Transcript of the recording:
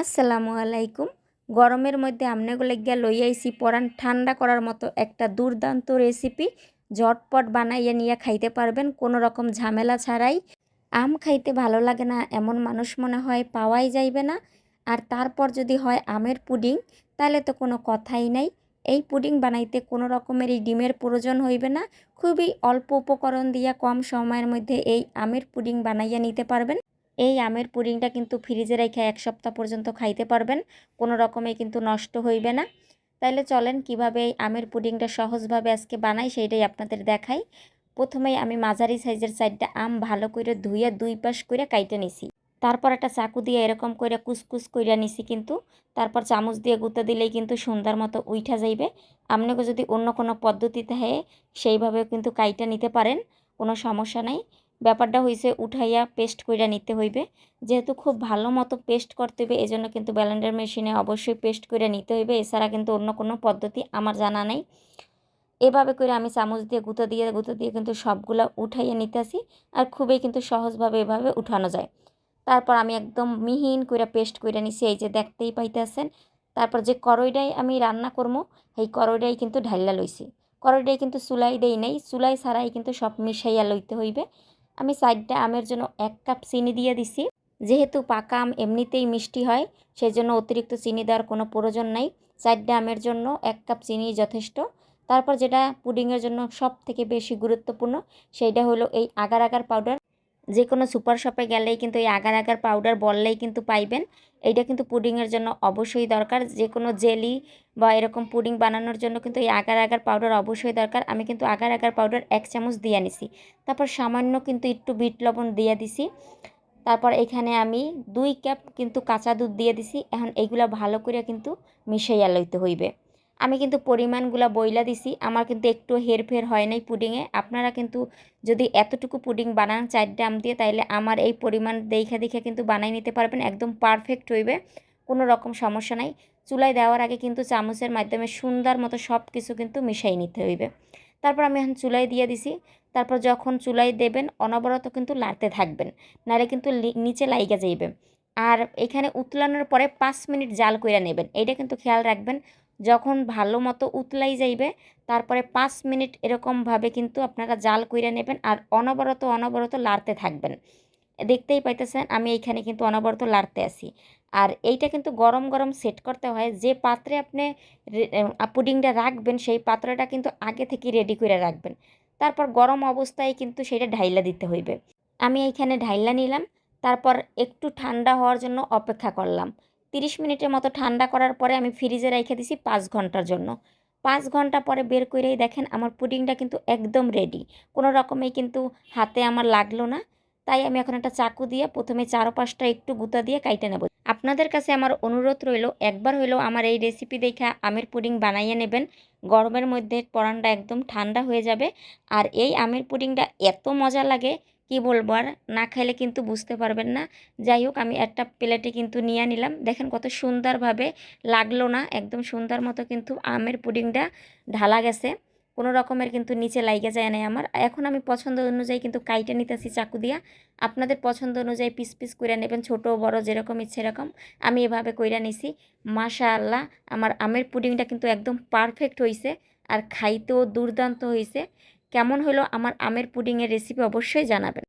আসসালামু আলাইকুম। গরমের মধ্যে আমনেগুলো গিয়া লই আইছি পরান ঠান্ডা করার মতো একটা দুর্দান্ত রেসিপি। ঝটপট বানাইয়া নিয়ে খাইতে পারবেন, কোনো রকম ঝামেলা ছাড়াই। আম খাইতে ভালো লাগে না, এমন মানুষ মনে হয় পাওয়াই যাইবে না। আর তারপর যদি হয় আমের পুডিং তাহলে তো কোনো কথাই নাই। এই পুডিং বানাইতে কোনো রকমের এই ডিমের প্রয়োজন হইবে না। খুবই অল্প উপকরণ দিয়া কম সময়ের মধ্যে এই আমের পুডিং বানাইয়া নিতে পারবেন। এই আমের পুডিংটা কিন্তু ফ্রিজে রেখে এক সপ্তাহ পর্যন্ত খাইতে পারবেন, কোনো রকমে কিন্তু নষ্ট হইবে না। তাইলে চলেন কীভাবে এই আমের পুডিংটা সহজভাবে আজকে বানাই সেইটাই আপনাদের দেখাই। প্রথমেই আমি মাঝারি সাইজের সাইডটা আম ভালো করে ধুইয়া দুই পাশ করে কাইটে নিছি। তারপর একটা চাকু দিয়ে এরকম করে কুসকুস কইরা নিছি কিন্তু, তারপর চামচ দিয়ে গুঁতে দিলেই কিন্তু সুন্দর মতো উইঠা যাইবে। আপনাকে যদি অন্য কোনো পদ্ধতিতে হয়, সেইভাবেও কিন্তু কাইটা নিতে পারেন, কোনো সমস্যা নাই। ব্যাপারটা হয়েছে উঠাইয়া পেস্ট কইরা নিতে হইবে। যেহেতু খুব ভালো মতো পেস্ট করতে হবে এজন্য কিন্তু ব্যালেন্ডার মেশিনে অবশ্যই পেস্ট করে নিতে হইবে। এছাড়া কিন্তু অন্য কোনো পদ্ধতি আমার জানা নেই। এভাবে করে আমি চামচ দিয়ে গুঁতো দিয়ে গুঁতো দিয়ে কিন্তু সবগুলো উঠাইয়া নিতেছি আর খুবই কিন্তু সহজভাবে এভাবে উঠানো যায়। তারপর আমি একদম মিহিন করে পেস্ট করে নিছি, এই যে দেখতেই পাইতেছেন। তারপর যে করইডাই আমি রান্না করব সেই করইডাই কিন্তু ঢাইলা লইছি। করইডাই কিন্তু চুলাই দেই নেই, চুলাই ছাড়াই কিন্তু সব মিশাইয়া লইতে হইবে। আমি সাইডটা আমের জন্য এক কাপ চিনি দিয়ে দিছি। যেহেতু পাকা আম এমনিতেই মিষ্টি হয় সেই জন্য অতিরিক্ত চিনি দেওয়ার কোনো প্রয়োজন নাই। সাইডটা আমের জন্য এক কাপ চিনি যথেষ্ট। তারপর যেটা পুডিংয়ের জন্য সব থেকে বেশি গুরুত্বপূর্ণ, সেইটা হলো এই আগার আগার পাউডার। যে কোনো সুপার শপে গেলেই কিন্তু এই আগার আগার পাউডার বললেই কিন্তু পাইবেন। এইটা কিন্তু পুডিংয়ের জন্য অবশ্যই দরকার। যে কোনো জেলি বা এরকম পুডিং বানানোর জন্য কিন্তু এই আগার আগার পাউডার অবশ্যই দরকার। আমি কিন্তু আগার আগার পাউডার এক চামচ দিয়ে নিছি। তারপর সামান্য কিন্তু একটু বিট লবণ দিয়ে দিছি। তারপর এখানে আমি দুই কাপ কিন্তু কাঁচা দুধ দিয়ে দিছি। এখন এইগুলা ভালো করে কিন্তু মিশাইয়া লইতে হইবে। আমি কিন্তু পরিমাণগুলো বইলা দিছি। আমার কিন্তু একটু হেরফের হয় নাই পুডিংয়ে। আপনারা কিন্তু যদি এতটুকু পুডিং বানান চার ডাম দিয়ে, তাইলে আমার এই পরিমাণ দেখা দেখে কিন্তু বানাই নিতে পারবেন। একদম পারফেক্ট হইবে, কোনো রকম সমস্যা নাই। চুলায় দেওয়ার আগে কিন্তু চামচের মাধ্যমে সুন্দর মতো সব কিছু কিন্তু মিশাই নিতে হইবে। তারপর আমি এখন চুলায় দিয়ে দিছি। তারপর যখন চুলায় দেবেন, অনবরত কিন্তু লাড়তে থাকবেন। নাহলে কিন্তু নিচে লাইগা যাইবে। আর এখানে উতলানোর পরে পাঁচ মিনিট জাল কইরা নেবেন। এইটা কিন্তু খেয়াল রাখবেন। যখন ভালো মতো উতলাই যাইবে, তারপরে পাঁচ মিনিট এরকমভাবে কিন্তু আপনারা জাল কইরা নেবেন আর অনবরত অনবরত লাড়তে থাকবেন। দেখতেই পাইতেছেন আমি এইখানে কিন্তু অনবরত লাড়তে আসি আর এইটা কিন্তু গরম গরম সেট করতে হয়, যে পাত্রে আপনি পুডিংটা রাখবেন সেই পাত্রটা কিন্তু আগে থেকে রেডি করে রাখবেন। তারপর গরম অবস্থায় কিন্তু সেটা ঢাইলা দিতে হইবে। আমি এইখানে ঢাইলা নিলাম, তারপর একটু ঠান্ডা হওয়ার জন্য অপেক্ষা করলাম। তিরিশ মিনিটের মতো ঠান্ডা করার পরে আমি ফ্রিজে রেখে দিছি পাঁচ ঘণ্টার জন্য। পাঁচ ঘণ্টা পরে বের করেই দেখেন আমার পুডিংটা কিন্তু একদম রেডি কোনো রকমেই কিন্তু হাতে আমার লাগল না। তাই আমি এখন একটা চাকু দিয়ে প্রথমে চারোপাশটা একটু গুঁতা দিয়ে কাইটে নেব। আপনাদের কাছে আমার অনুরোধ রইল, একবার হইলেও আমার এই রেসিপি দেখা আমের পুডিং বানাইয়ে নেবেন। গরমের মধ্যে পরানটা একদম ঠান্ডা হয়ে যাবে। আর এই আমের পুডিংটা এত মজা লাগে কি বলব আর? না খাইলে কিন্তু বুঝতে পারবেন না। যাই হোক, আমি একটা প্লেটে কিন্তু নিয়ে নিলাম। দেখেন কত সুন্দরভাবে লাগল না। একদম সুন্দর মতো কিন্তু আমের পুডিংটা ঢালা গেছে। কোনো রকমের কিন্তু নিচে লাইগে যায় নাই আমার। এখন আমি পছন্দ অনুযায়ী কিন্তু কাইটে নিতেছি চাকু দিয়া। আপনাদের পছন্দ অনুযায়ী পিস পিস করে নেবেন, ছোট, বড়, যেরকম ইচ্ছে এরকম। আমি এভাবে কইরা নিছি। মাশা আল্লাহ আমার আমের পুডিংটা কিন্তু একদম পারফেক্ট হয়েছে আর খাইতেও দুর্দান্ত হয়েছে কেমন হলো আমার আমের পুডিংয়ের রেসিপি অবশ্যই জানাবেন।